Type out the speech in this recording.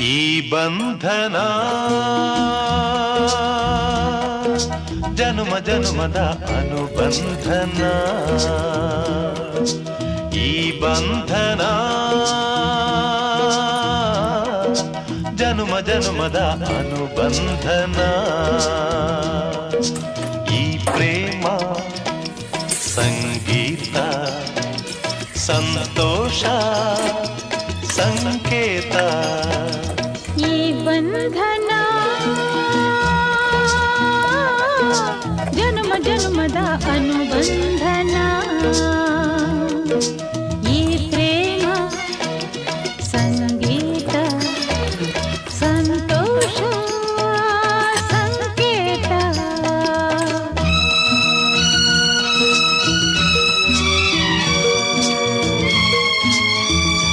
ఈ బంధన? జనుమ జనుమದ అనుబంధన? ఈ బంధన? జనుమ జనుమద అనుబంధన? ఈ ప్రేమ సంగీత సంతోష సంకేత धना। जन्म जन्मदा अनुबन्धना ये